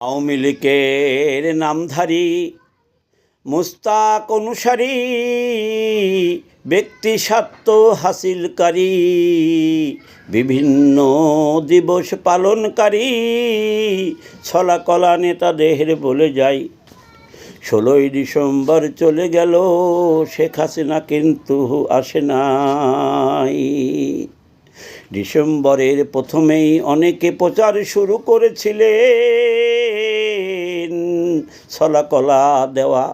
আওয়ামী লীগের নামধারী মুস্তাক অনুসারী, ব্যক্তি স্বার্থ হাসিলকারী, বিভিন্ন দিবস পালনকারী, ছলাকলা নেতাদের বলে যাই। ষোলোই ডিসেম্বর চলে গেল, শেখ হাসিনা কিন্তু আসে নাই। ডিসেম্বরের প্রথমেই অনেকে প্রচার শুরু করেছিলেন। ছলাকলা দেওয়া।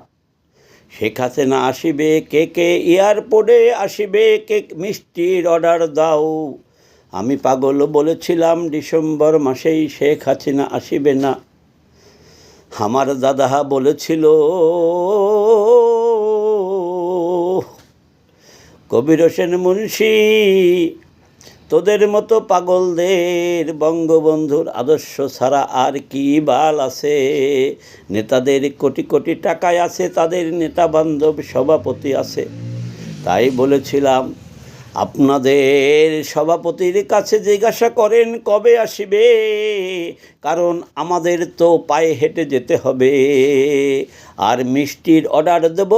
শেখ হাসিনা আসিবে, কে কে এয়ারপোর্টে আসিবে কে মিষ্টির অর্ডার দাও। আমি পাগল বলেছিলাম, ডিসেম্বর মাসেই শেখ হাসিনা আসিবে না। আমার দাদা বলেছিল, কবির হোসেন মুন্সি তোদের মতো পাগলদের বঙ্গবন্ধুর আদর্শ ছাড়া আর কি বাল আছে? নেতাদের কোটি কোটি টাকায় আছে, তাদের নেতা বান্ধব সভাপতি আছে। তাই বলেছিলাম আপনাদের সভাপতির কাছে জিজ্ঞাসা করেন, কবে আসিবে? কারণ আমাদের তো পায়ে হেঁটে যেতে হবে। আর মিষ্টির অর্ডার দেব,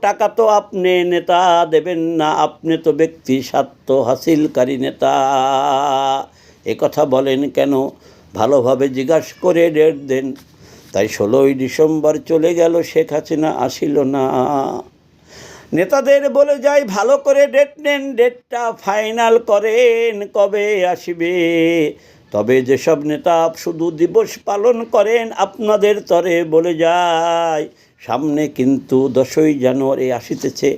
টাকা তো আপনি নেতা দেবেন না, আপনি তো ব্যক্তি, স্বার্থ হাসিলকারী নেতা। এ কথা বলেন কেন? ভালোভাবে জিজ্ঞাসা করে ডেট দেন। তাই ষোলোই ডিসেম্বর চলে গেল, শেখ হাসিনা আসিল না। নেতাদের বলে যাই, ভালো করে ডেট নেন ডেটটা ফাইনাল করেন, কবে আসবে? তবে যেসব নেতা শুধু দিবস পালন করেন, আপনাদের তরে বলে যায় সামনে কিন্তু দশই জানুয়ারি আসিতেছে।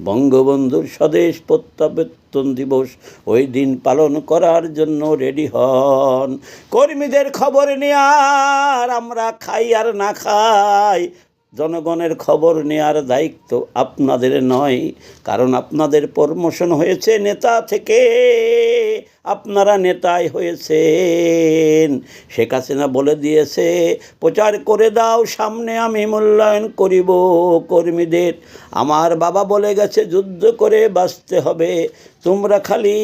বঙ্গবন্ধুর স্বদেশ প্রত্যাবর্তন দিবস, ওই দিন পালন করার জন্য রেডি হন। কর্মীদের খবর নেয়ার আমরা খাই আর না খাই। জনগণের খবর নেয়ার দায়িত্ব আপনাদের নয়, কারণ আপনাদের প্রমোশন হয়েছে নেতা থেকে। আপনারা নেতাই হয়েছেন। শেখ হাসিনা বলে দিয়েছে, প্রচার করে দাও, সামনে আমি মূল্যায়ন করিব কর্মীদের। আমার বাবা বলে গেছে, যুদ্ধ করে বাঁচতে হবে। তোমরা খালি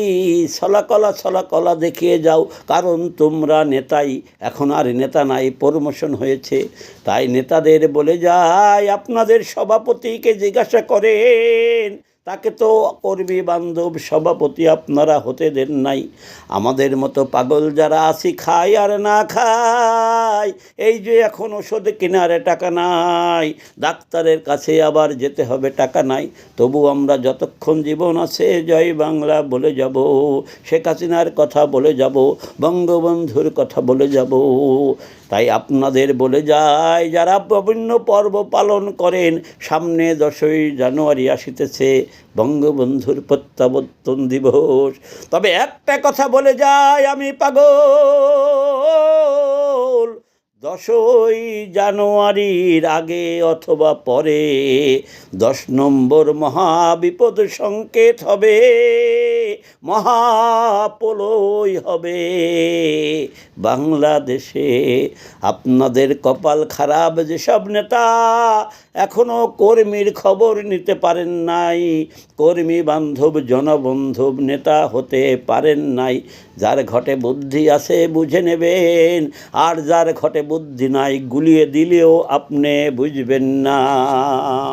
ছলাকলা ছলাকলা দেখিয়ে যাও, কারণ তোমরা নেতাই। এখন আর নেতা নাই, প্রমোশন হয়েছে। তাই নেতাদের বলে যায়, আপনাদের সভাপতিকে জিজ্ঞাসা করেন তাকে তো কর্মী বান্ধব সভাপতি আপনারা হতে দেন নাই। আমাদের মতো পাগল যারা আছি, খাই আর না খাই। এই যে এখন ওষুধ কেনারে টাকা নাই, ডাক্তারের কাছে আবার যেতে হবে টাকা নাই। তবু আমরা যতক্ষণ জীবন আছে, জয় বাংলা বলে যাব, শেখ হাসিনার কথা বলে যাব, বঙ্গবন্ধুর কথা বলে যাব। তাই আপনাদের বলে যায়, যারা বিভিন্ন পর্ব পালন করেন, সামনে দশই জানুয়ারি আসিতেছে, বঙ্গবন্ধুর প্রত্যাবর্তন দিবস। তবে একটা কথা বলে যায়, আমি পাগল! দশই জানুয়ারির আগে অথবা পরে দশ নম্বর মহাবিপদ সংকেত হবে। মহাপলয় হবে। বাংলাদেশে আপনাদের কপাল খারাপ, যেসব নেতা এখনও কর্মীর খবর নিতে পারেন নাই, কর্মী বান্ধব, জনবন্ধব নেতা হতে পারেন নাই, যার ঘটে বুদ্ধি আছে বুঝে নেবেন, আর যার ঘটে বুদ্ধি নাই, গুলিয়ে দিলেও আপনি বুঝবেন না।